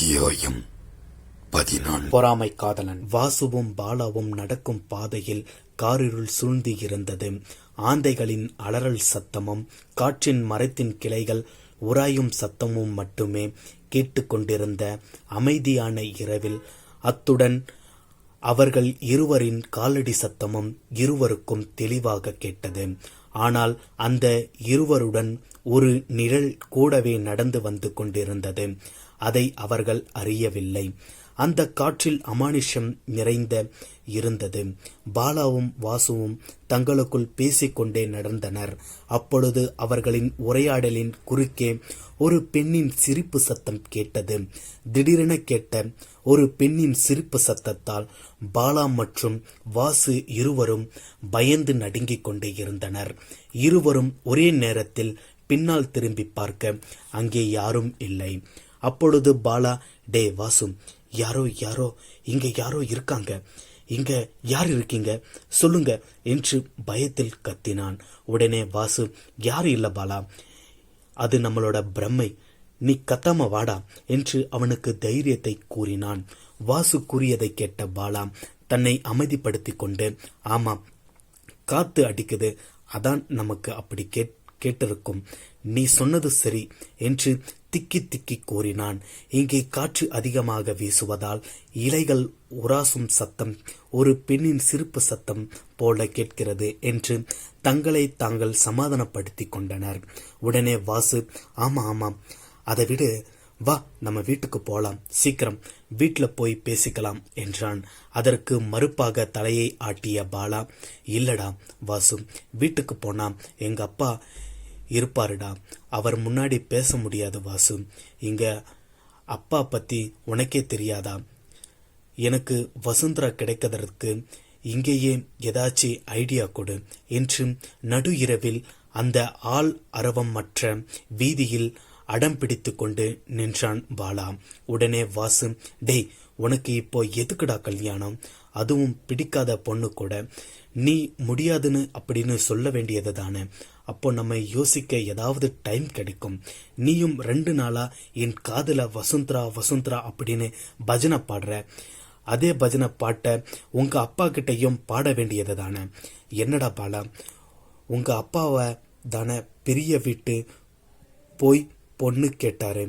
அத்தியாயம் பதினான்கு. பொறாமை காதலன் வாசுவும் பாலாவும் நடக்கும் பாதையில் காரிருள் சூழ்ந்து இருந்தது ஆந்தைகளின் அலறல் சத்தமும் காற்றின் மரத்தின் கிளைகள் உராயும் சத்தமும் மட்டுமே கேட்டுக்கொண்டிருந்த அமைதியான இரவில் அத்துடன் அவர்கள் இருவரின் காலடி சத்தமும் இருவருக்கும் தெளிவாக கேட்டது. ஆனால் அந்த இருவருடன் ஒரு நிழல் கூடவே நடந்து வந்து கொண்டிருந்தது. அதை அவர்கள் அறியவில்லை. அந்த காற்றில் அமானுஷம் நிறைந்த இருந்தது. பாலாவும் வாசுவும் தங்களுக்குள் பேசிக்கொண்டே நடந்தனர். அப்பொழுது அவர்களின் உரையாடலின் குறுக்கே ஒரு பெண்ணின் சிரிப்பு சத்தம் கேட்டது. திடீரென கேட்ட ஒரு பெண்ணின் சிரிப்பு சத்தத்தால் பாலா மற்றும் வாசு இருவரும் பயந்து நடுங்கிக் கொண்டே இருந்தனர். இருவரும் ஒரே நேரத்தில் பின்னால் திரும்பி பார்க்க அங்கே யாரும் இல்லை. அப்பொழுது பாலா டே வாசு யாரோ யாரோ இங்க யாரோ இருக்காங்க. இங்க யார் இருக்கீங்க? சொல்லுங்க என்று பயத்தில் கத்தினான். உடனே வாசு யார் இல்ல பாலா? அது நம்மளோட பிரம்மை. நீ கத்தாம வாடா என்று அவனுக்கு தைரியத்தை கூறினான். வாசு கூறியதை கேட்ட பாலா தன்னை அமைதிப்படுத்திக் கொண்டு ஆமாம் காத்து அடிக்குது. அதான் நமக்கு அப்படி கேட் கேட்டிருக்கும். நீ சொன்னது சரி என்று திக்கி திக்கி கூறினான். இங்கே காற்று அதிகமாக வீசுவதால் இலைகள் உராசும் சத்தம் ஒரு பெண்ணின் சிரிப்பு சத்தம் போல கேட்கிறது என்று தங்களை தாங்கள் சமாதானப்படுத்திக் கொண்டனர். உடனே வாசு ஆமா ஆமாம் அதை விடு. வா நம்ம வீட்டுக்கு போலாம். சீக்கிரம் வீட்டில் போய் பேசிக்கலாம் என்றான். அதற்கு மறுப்பாக தலையை ஆட்டிய பாலா இல்லடா வாசு வீட்டுக்கு போனா எங்க அப்பா இருப்பாருடா. அவர் முன்னாடி பேச முடியாது வாசு. இங்க அப்பா பத்தி உனக்கே தெரியாதா? எனக்கு வசுந்தரா கிடைக்கிறதற்கு இங்கேயே ஏதாச்சும் ஐடியா கொடு. என்று நடு இரவில் அந்த ஆள் அரவம் மற்ற வீதியில் அடம் பிடித்து கொண்டு நின்றான் பாலா. உடனே வாசு டேய் உனக்கு இப்போ எதுக்குடா கல்யாணம்? அதுவும் பிடிக்காத பொண்ணு கூட. நீ முடியாதுன்னு அப்படின்னு சொல்ல வேண்டியது தானே அப்போ நம்ம யோசிக்க ஏதாவது டைம் கிடைக்கும். நீயும் ரெண்டு நாளா என் காதில் வசுந்தரா வசுந்தரா அப்படின்னு பஜனை பாடுற. அதே பஜனை பாட்டை உங்க அப்பா கிட்டையும் பாட வேண்டியது தானே என்னடா பாலா உங்க அப்பாவை தானே பெரிய வீட்டு போய் பொண்ணு கேட்டாரு.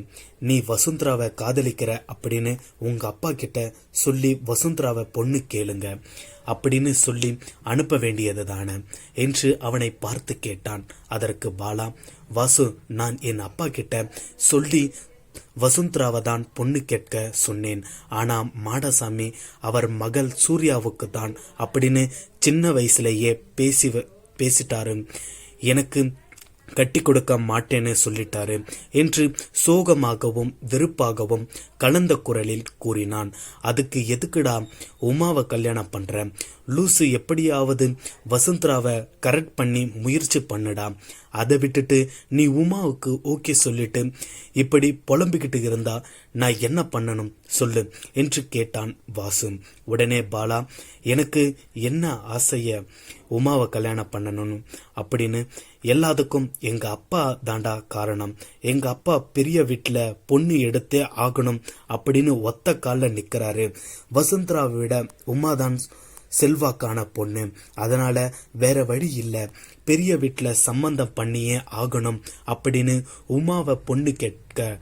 நீ வசுந்தராவை காதலிக்கிற? அப்படின்னு உங்க அப்பா கிட்ட சொல்லி வசுந்தராவை பொண்ணு கேளுங்க அப்படின்னு சொல்லி அனுப்ப வேண்டியது தானே என்று அவனை பார்த்து கேட்டான். அதற்கு பாலா வாசு நான் என் அப்பா கிட்ட சொல்லி வசுந்தராவை தான் பொண்ணு கேட்க சொன்னேன். ஆனா மாடசாமி அவர் மகள் சூர்யாவுக்கு தான் அப்படின்னு சின்ன வயசுலேயே பேசி பேசிட்டாரு. எனக்கு கட்டி கொடுக்க மாட்டேன்னு சொல்லிட்டாரு என்று சோகமாகவும் வெறுப்பாகவும் கலந்த குரலில் கூறினான். அதுக்கு எதுக்குடா உமாவை கல்யாணம் பண்ற? லூசு எப்படியாவது வசுந்தராவை கரெக்ட் பண்ணி முயற்சி பண்ணுடா. அதை விட்டுட்டு நீ உமாவுக்கு ஓகே சொல்லிட்டு இப்படி புலம்பிக்கிட்டு இருந்தா நான் என்ன பண்ணணும் சொல்லு என்று கேட்டான் வாசு. உடனே பாலா எனக்கு என்ன ஆசைய உமாவை கல்யாணம் பண்ணணும் அப்படின்னு எல்லாத்துக்கும் எங்க அப்பா தாண்டா காரணம். எங்க அப்பா பெரிய வீட்டுல பொண்ணு எடுத்தே ஆகணும் அப்படின்னு ஒத்த காலில் நிக்கிறாரு. வசுந்தராவை விட உமாதான் செல்வாக்கான பொண்ணு. அதனால வேற வழி இல்ல. பெரிய வீட்டுல சம்பந்தம் பண்ணியே ஆகணும் அப்படின்னு உமாவை பொண்ணு கேட்க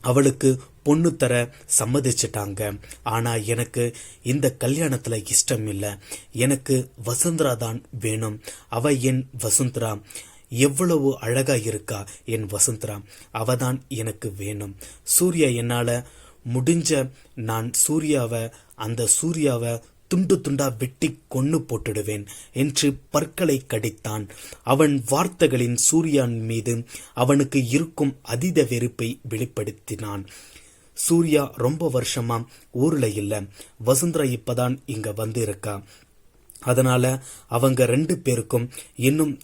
அவளுக்கு பொண்ணு தர சம்மதிச்சிட்டாங்க. ஆனால் எனக்கு இந்த கல்யாணத்தில் இஷ்டம் இல்லை. எனக்கு வசுந்தரா தான் வேணும். அவ என் வசுந்தரா. எவ்வளவு அழகாக இருக்கா என் வசுந்தரா. அவதான் எனக்கு வேணும். சூர்யா என்னால் முடிஞ்ச நான் சூர்யாவை அந்த சூர்யாவை துண்டு துண்டா வெட்டி கொன்னு போட்டுடுவேன் என்று பற்களை கடித்தான். அவன் வார்த்தைகளின் சூர்யான் மீது அவனுக்கு இருக்கும் அதீத வெறுப்பை வெளிப்படுத்தினான். சூர்யா ரொம்ப வருஷமா ஊர்ல இல்ல. வசுந்தரா இப்பதான் இங்க வந்து இருக்கா அதனால அவங்க ரெண்டு பேருக்கும் இன்னும்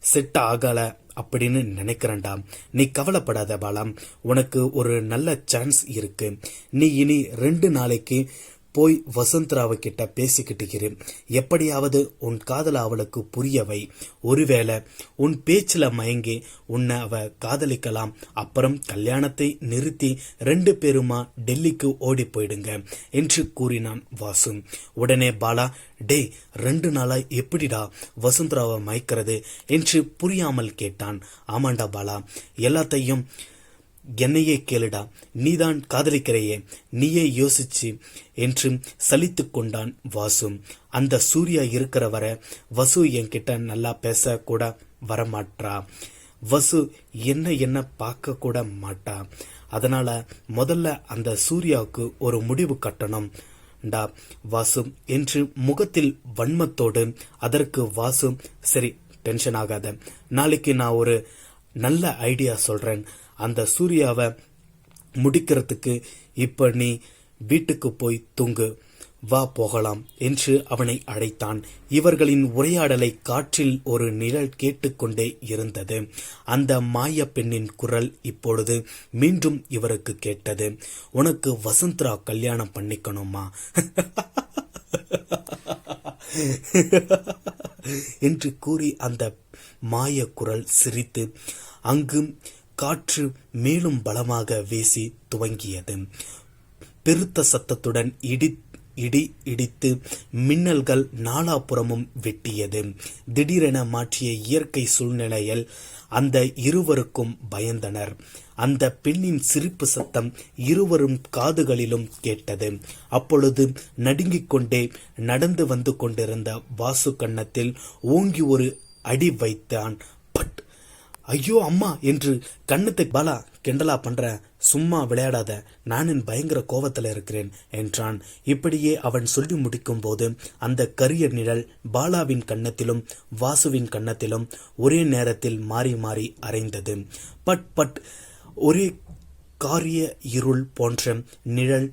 செட் ஆகல அப்படின்னு நினைக்கிறேன்டா. நீ கவலைப்படாத பாலாம். உனக்கு ஒரு நல்ல சான்ஸ் இருக்கு. நீ இனி ரெண்டு நாளைக்கு போய் வசந்தராவை கிட்ட பேசிக்கிட்டு இரு. எப்படியாவது உன் காதல அவளுக்கு புரியவை. ஒருவேளை உன் பேச்சில் மயங்கி உன்னை அவ காதலிக்கலாம். அப்புறம் கல்யாணத்தை நிறுத்தி ரெண்டு பேருமா டெல்லிக்கு ஓடி போயிடுங்க என்று கூறினான் வாசு. உடனே பாலா டேய் ரெண்டு நாளா எப்படிடா வசுந்தராவை மயக்கிறது? என்று புரியாமல் கேட்டான். ஆமாண்டா பாலா எல்லாத்தையும் என்னையே கேளுடா நீதான் காதலிக்கிறையே நீயே யோசிச்சு என்று சலித்து கொண்டான் வாசு. அந்த சூர்யா இருக்கிற வர வசு என்கிட்ட நல்லா பேச கூட வரமாட்டா வசு என்ன என்ன பார்க்க கூட மாட்டா. அதனால முதல்ல அந்த சூர்யாவுக்கு ஒரு முடிவு கட்டணும். டா வாசு என்று முகத்தில் வன்மத்தோடு அதற்கு வாசு சரி டென்ஷன் ஆகாத. நாளைக்கு நான் ஒரு நல்ல ஐடியா சொல்றேன். அந்த சூர்யாவை முடிக்கிறதுக்கு இப்ப நீ வீட்டுக்கு போய் தூங்கு. வா போகலாம் என்று அவனை அழைத்தான். இவர்களின் உரையாடலை காற்றில் ஒரு நிழல் கேட்டுக்கொண்டே இருந்தது. அந்த மாய பெண்ணின் குரல் இப்பொழுது மீண்டும் இவருக்கு கேட்டது. உனக்கு வசந்தரா கல்யாணம் பண்ணிக்கணுமா? என்று கூறி அந்த மாய குரல் சிரித்து அங்கும் காற்று மேலும் பலமாக வீசி துவங்கியது. பெருத்த சத்தத்துடன் இடி இடி இடித்து மின்னல்கள் நாலாபுறமும் வெட்டியது. திடீரென மாற்றிய இயற்கை சூழ்நிலையில் அந்த இருவருக்கும் பயந்தனர். அந்த பெண்ணின் சிரிப்பு சத்தம் இருவரும் காதுகளிலும் கேட்டது. அப்பொழுது நடுங்கிக் கொண்டே நடந்து வந்து கொண்டிருந்த வாசு கன்னத்தில் ஓங்கி ஒரு அடி வைத்தான். ஐயோ அம்மா என்று கண்ணத்தை பாலா கிண்டலா பண்ற சும்மா விளையாடாத நானின் பயங்கர கோவத்தில் இருக்கிறேன் என்றான். இப்படியே அவன் சொல்லி முடிக்கும் போது அந்த கரிய நிழல் பாலாவின் கன்னத்திலும் வாசுவின் கன்னத்திலும் ஒரே நேரத்தில் மாறி மாறி அரைந்தது. பட் பட் ஒரே காரிய இருள் போன்ற நிழல்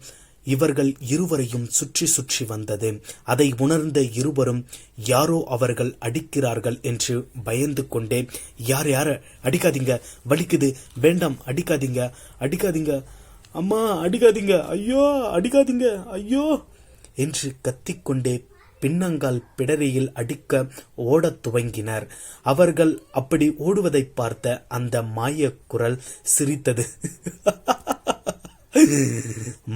இவர்கள் இருவரையும் சுற்றி சுற்றி வந்தது. அதை உணர்ந்த இருவரும் யாரோ அவர்கள் அடிக்கிறார்கள் என்று பயந்து கொண்டே யார் யார? அடிக்காதீங்க. வலிக்குது. வேண்டாம். அடிக்காதீங்க. அடிக்காதீங்க. அம்மா அடிக்காதீங்க. ஐயோ அடிக்காதீங்க. ஐயோ என்று கத்திக்கொண்டே பின்னங்கால் பிடரியில் அடிக்க ஓடத் துவங்கினர். அவர்கள் அப்படி ஓடுவதை பார்த்த அந்த மாய குரல் சிரித்தது.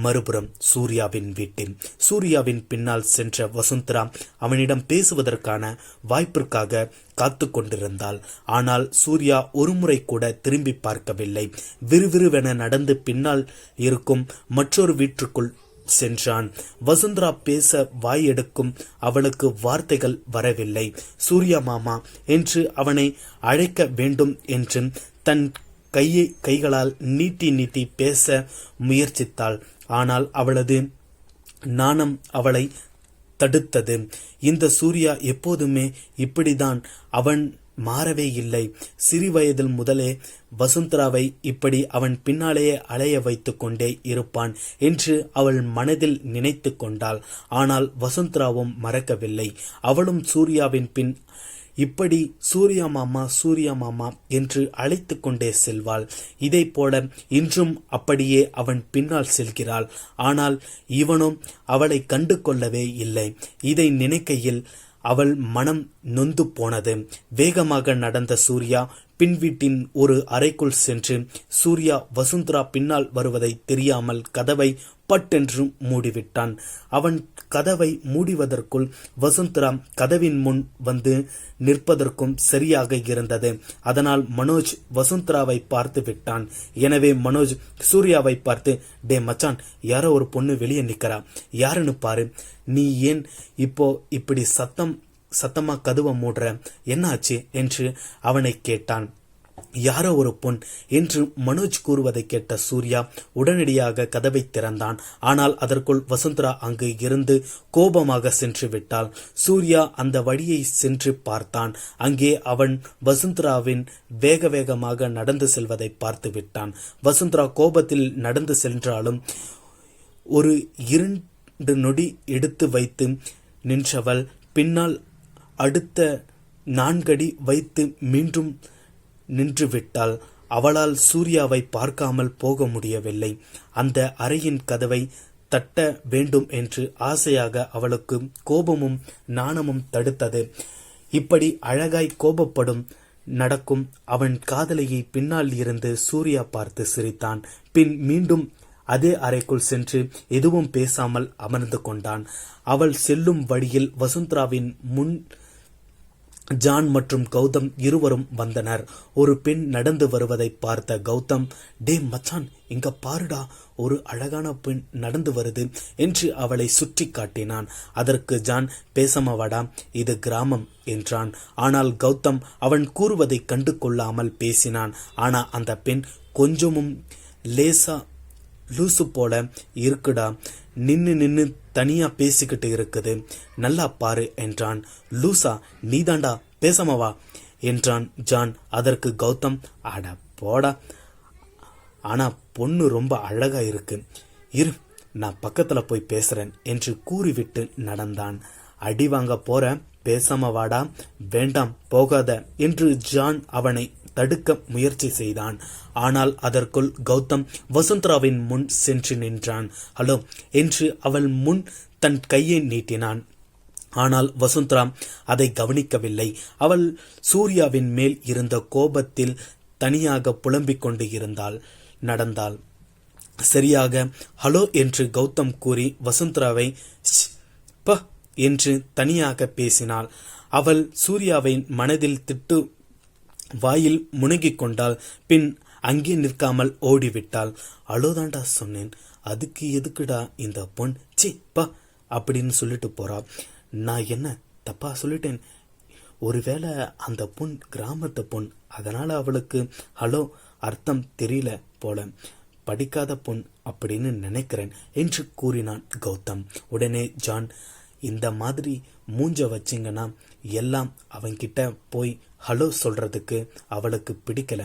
மறுபுறம் சூர்யாவின் வீட்டில் சூர்யாவின் பின்னால் சென்ற வசுந்தரா அவனிடம் பேசுவதற்கான வாய்ப்பிற்காக காத்து கொண்டிருந்தாள். ஆனால் சூர்யா ஒருமுறை கூட திரும்பி பார்க்கவில்லை. விறுவிறுவென நடந்து பின்னால் இருக்கும் மற்றொரு வீட்டுக்குள் சென்றான். வசுந்தரா பேச வாய் எடுக்கும் அவளுக்கு வார்த்தைகள் வரவில்லை. சூர்யா மாமா என்று அவனை அழைக்க வேண்டும் என்று தன் கையை கைகளால் நீட்டி நீட்டி பேச முயற்சித்தாள். ஆனால் அவளது நாணம் அவளை தடுத்தது. இந்த சூர்யா எப்போதுமே இப்படிதான் அவன் மாறவே இல்லை. சிறு வயதில் முதலே வசுந்தராவை இப்படி அவன் பின்னாலேயே அலைய வைத்துக் கொண்டே இருப்பான் என்று அவள் மனதில் நினைத்து கொண்டாள். ஆனால் வசுந்தராவும் மறக்கவில்லை. அவளும் சூர்யாவின் பின் இப்படி சூர்யா மாமா சூர்யா மாமா என்று அழைத்து கொண்டே செல்வாள். இதை போல இன்றும் அப்படியே அவன் பின்னால் செல்கிறாள். ஆனால் இவனும் அவளை கண்டு கொள்ளவே இல்லை. இதை நினைக்கையில் அவள் மனம் நொந்து போனது. வேகமாக நடந்த சூர்யா பின் வீட்டின் ஒரு அறைக்குள் சென்று சூர்யா வசுந்தரா பின்னால் வருவதை தெரியாமல் கதவை பட்டென்று மூடிவிட்டான். அவன் கதவை மூடிவதற்குள் வசுந்தரா கதவின் முன் வந்து நிற்பதற்கும் சரியாக இருந்தது. அதனால் மனோஜ் வசுந்தராவை பார்த்து விட்டான். எனவே மனோஜ் சூர்யாவை பார்த்து டே மச்சான் யாரோ ஒரு பொண்ணு வெளியே நிக்கிறா. யாருன்னு பாரு. நீ ஏன் இப்போ இப்படி சத்தம் சத்தமா கதுவை மூடுற என்னாச்சு என்று அவனை கேட்டான். யாரோ ஒரு பொன் என்று மனோஜ் கூறுவதை கேட்ட சூர்யா உடனடியாக கதவை திறந்தான். ஆனால் அதற்குள் வசுந்தரா அங்கு இருந்து கோபமாக சென்று விட்டாள். சூர்யா அந்த வழியை சென்று பார்த்தான். அங்கே அவன் வசுந்தராவின் வேக வேகமாக நடந்து செல்வதை பார்த்து விட்டான். வசுந்தரா கோபத்தில் நடந்து சென்றாலும் ஒரு இரண்டு நொடி எடுத்து வைத்து நின்றவள். பின்னால் அடுத்த நான்கடி வைத்து மீண்டும் நின்றுவிட்டாள் அவளால் சூர்யாவை பார்க்காமல் போக முடியவில்லை. அந்த அறையின் கதவை தட்ட வேண்டும் என்று ஆசையாக அவளுக்கு கோபமும் நாணமும் தடுத்தது. இப்படி அழகாய் கோபப்படும் நடக்கும் அவன் காதலியை பின்னால் இருந்து சூர்யா பார்த்து சிரித்தான். பின் மீண்டும் அதே அறைக்குள் சென்று எதுவும் பேசாமல் அமர்ந்து கொண்டான். அவள் செல்லும் வழியில் வசுந்தராவின் முன் ஜான் மற்றும் கௌதம் இருவரும் வந்தனர். ஒரு பெண் நடந்து வருவதை பார்த்த கௌதம் டே மச்சான் இங்க பாருடா ஒரு அழகான பெண் நடந்து வருது என்று அவளை சுற்றி காட்டினான். அதற்கு ஜான் பேசமவாடா இது கிராமம் என்றான். ஆனால் கௌதம் அவன் கூறுவதை கண்டு கொள்ளாமல் பேசினான். ஆனா அந்த பெண் கொஞ்சமும் லேசா லூசு போல இருக்குடா நின்னு நின்னு தனியா பேசிக்கிட்டு இருக்குது. நல்லா பாரு என்றான். லூசா நீதாண்டா பேசாமவா என்றான் ஜான். அதற்கு கௌதம் அட போடா. ஆனா பொண்ணு ரொம்ப அழகா இருக்கு. இரு நான் பக்கத்துல போய் பேசுறேன் என்று கூறிவிட்டு நடந்தான். அடி வாங்க போற பேசாம வாடா வேண்டாம் போகாத என்று ஜான் அவனை தடுக்க முயற்சி செய்தான். ஆனால் அதற்குள் கௌதம் வசுந்தராவின் முன் சென்று நின்றான். ஹலோ என்று அவள் முன் தன் கையை நீட்டினான். ஆனால் வசுந்தரா அதை கவனிக்கவில்லை. அவள் சூர்யாவின் மேல் இருந்த கோபத்தில் தனியாக புலம்பிக் கொண்டு இருந்தாள் நடந்தாள். சரியாக ஹலோ என்று கௌதம் கூறி வசுந்தராவை ப என்று தனியாக பேசினாள். அவள் சூர்யாவை மனதில் திட்டு வாயில் முனகிக் கொண்டாள். பின் அங்கே நிற்காமல் ஓடிவிட்டாள். அழுதாண்டா சொன்னேன். அதுக்கு எதுக்குடா இந்த பொன்? சி பா அப்படின்னு சொல்லிட்டு போறா. நான் என்ன தப்பா சொல்லிட்டேன்? ஒருவேளை அந்த பொன் கிராமத்து பொன். அதனால அவளுக்கு ஹலோ அர்த்தம் தெரியல போல. படிக்காத பொன் அப்படின்னு நினைக்கிறேன் என்று கூறினான் கௌதம். உடனே ஜான் இந்த மாதிரி மூஞ்ச வச்சிங்கன்னா எல்லாம் அவன்கிட்ட போய் ஹலோ சொல்கிறதுக்கு அவளுக்கு பிடிக்கல.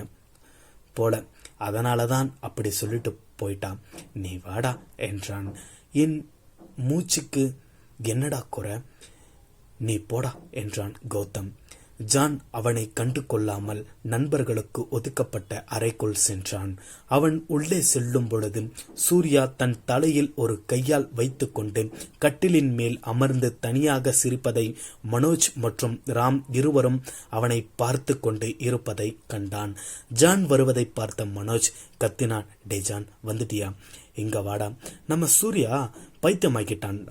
போல. அதனால தான் அப்படி சொல்லிட்டு போயிட்டான். நீ வாடா என்றான். என் மூச்சுக்கு என்னடா குறை? நீ போடா என்றான் கௌதம். ஜான் அவனை கண்டு கொள்ளாமல் நண்பர்களுக்கு ஒதுக்கப்பட்ட அறைக்குள் சென்றான். அவன் உள்ளே செல்லும் பொழுது சூர்யா தன் தலையில் ஒரு கையால் வைத்துக்கொண்டு கட்டிலின் மேல் அமர்ந்து தனியாக சிரிப்பதை மனோஜ் மற்றும் ராம் இருவரும் அவனை பார்த்து கொண்டு இருப்பதை கண்டான். ஜான் வருவதை பார்த்த மனோஜ் கத்தினான் டே ஜான் வந்துட்டியா? இங்க வாடா. நம்ம சூர்யா பைத்தியமாக்கிட்டான்.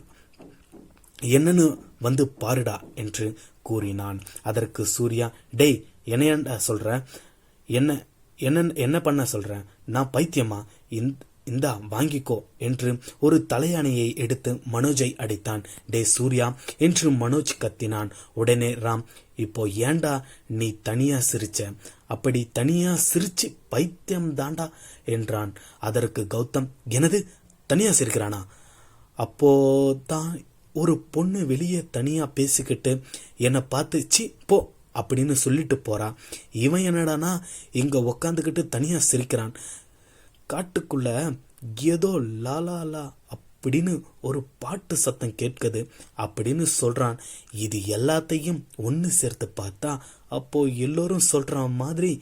என்னன்னு வந்து பாருடா என்று கூறினான். அதற்கு சூர்யா டேய் என்னையாண்டா சொல்கிறேன் என்ன என்ன என்ன பண்ண சொல்கிறேன் நான் பைத்தியமா? இந்த இந்தா வாங்கிக்கோ என்று ஒரு தலையணையை எடுத்து மனோஜை அடித்தான். டே சூர்யா என்று மனோஜ் கத்தினான். உடனே ராம் இப்போ ஏண்டா நீ தனியா சிரிச்ச? அப்படி தனியா சிரிச்சு பைத்தியம் தாண்டா என்றான். அதற்கு கௌதம் எனது தனியா சிரிக்கிறானா? அப்போ தான் ஒரு பொண்ணு வெளியே தனியாக பேசிக்கிட்டு என்னை பார்த்து சி போ அப்படின்னு சொல்லிட்டு போகிறான் இவன் என்னடானா இங்கே உக்காந்துக்கிட்டு தனியாக சிரிக்கிறான். காட்டுக்குள்ள ஏதோ லாலா லா அப்படின்னு ஒரு பாட்டு சத்தம் கேட்குது அப்படின்னு சொல்கிறான் இது எல்லாத்தையும் ஒன்று சேர்த்து பார்த்தா அப்போது எல்லோரும் சொல்கிற மாதிரி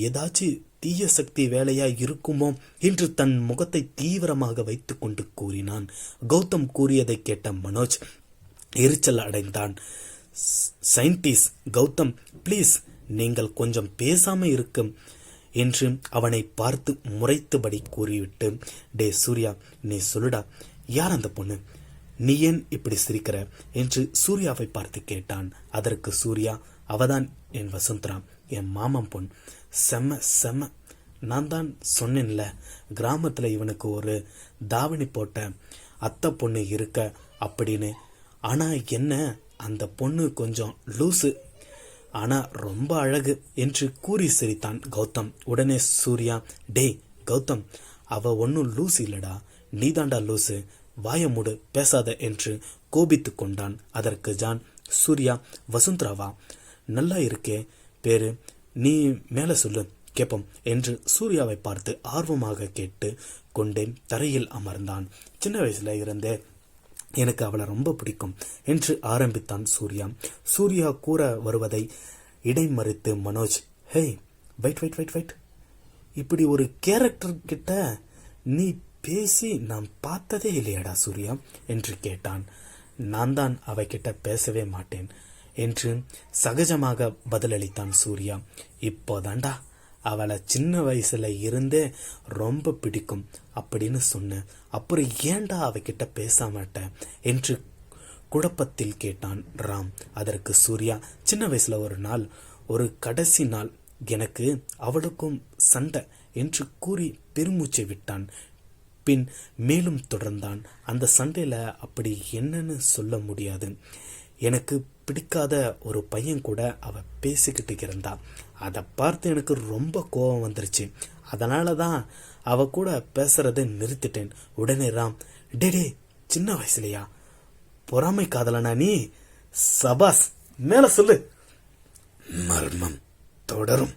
ஏதாச்சும் தீய சக்தி வேலையாய் இருக்குமோ என்று தன் முகத்தை தீவிரமாக வைத்துக்கொண்டு கூறினான். கௌதம் கூறியதை கேட்ட மனோஜ் எரிச்சல் அடைந்தான். சயின்டிஸ்ட் கௌதம் ப்ளீஸ் நீங்கள் கொஞ்சம் பேசாம இருக்கும் என்று அவனை பார்த்து முறைத்தபடி கூறிவிட்டு டே சூர்யா நீ சொல்லுடா யார் அந்த பொண்ணு? நீ ஏன் இப்படி சிரிக்கிற? என்று சூர்யாவை பார்த்து கேட்டான். அதற்கு சூர்யா அவதான் என் வசுந்தரா. என் மாமன் பொன். செம்ம செம்ம நான் தான் சொன்னேன்ல கிராமத்தில் இவனுக்கு ஒரு தாவணி போட்ட அத்தை பொண்ணு இருக்க அப்படின்னு. ஆனால் என்ன அந்த பொண்ணு கொஞ்சம் லூசு. ஆனால் ரொம்ப அழகு என்று கூறி சிரித்தான் கௌதம். உடனே சூர்யா டேய் கௌதம் அவ ஒன்றும் லூசு இல்லடா. நீதாண்டா லூசு. வாயமுடு பேசாத என்று கோபித்து கொண்டான். அதற்கு ஜான் சூர்யா வசுந்தராவா? நல்லா இருக்கே. பேரு நீ மேல சொல்லு கேப்போம் என்று சூர்யாவை பார்த்து ஆர்வமாக கேட்டு கொண்டே தரையில் அமர்ந்தான். சின்ன வயசுல இருந்தே எனக்கு அவளை ரொம்ப பிடிக்கும் என்று ஆரம்பித்தான் சூர்யா. சூர்யா கூற வருவதை இடைமறித்து Manoj hey wait wait wait wait இப்படி ஒரு கேரக்டர் கிட்ட நீ பேசி நான் பார்த்ததே இல்லையாடா சூர்யா? என்று கேட்டான். நான் தான் அவகிட்ட பேசவே மாட்டேன். என்று சகஜமாக பதிலளித்தான் சூர்யா. இப்போதாண்டா அவளை சின்ன வயசுல இருந்தே ரொம்ப பிடிக்கும் அப்படின்னு சொன்னேன் அப்புறம் ஏன்டா அவகிட்ட பேச மாட்டேன் என்று குழப்பத்தில் கேட்டான் ராம். அதற்கு சூர்யா சின்ன வயசுல ஒரு நாள் ஒரு கடைசி நாள் எனக்கு அவளுக்கும் சண்டை என்று கூறி பெருமூச்சை விட்டான். பின் மேலும் தொடர்ந்தான். அந்த சண்டையில் அப்படி என்னன்னு சொல்ல முடியாது. எனக்கு பிடிக்காத ஒரு பையன் கூட அவள் பேசிக்கிட்டு இருந்தா. அதை பார்த்து எனக்கு ரொம்ப கோபம் வந்துருச்சு. அதனால தான் அவ கூட பேசுறதை நிறுத்திட்டேன். உடனே ராம் டேடே சின்ன வயசுலையா? பொறாமை காதலனா நீ? சபாஸ் மேல சொல்லு. மர்மம் தொடரும்.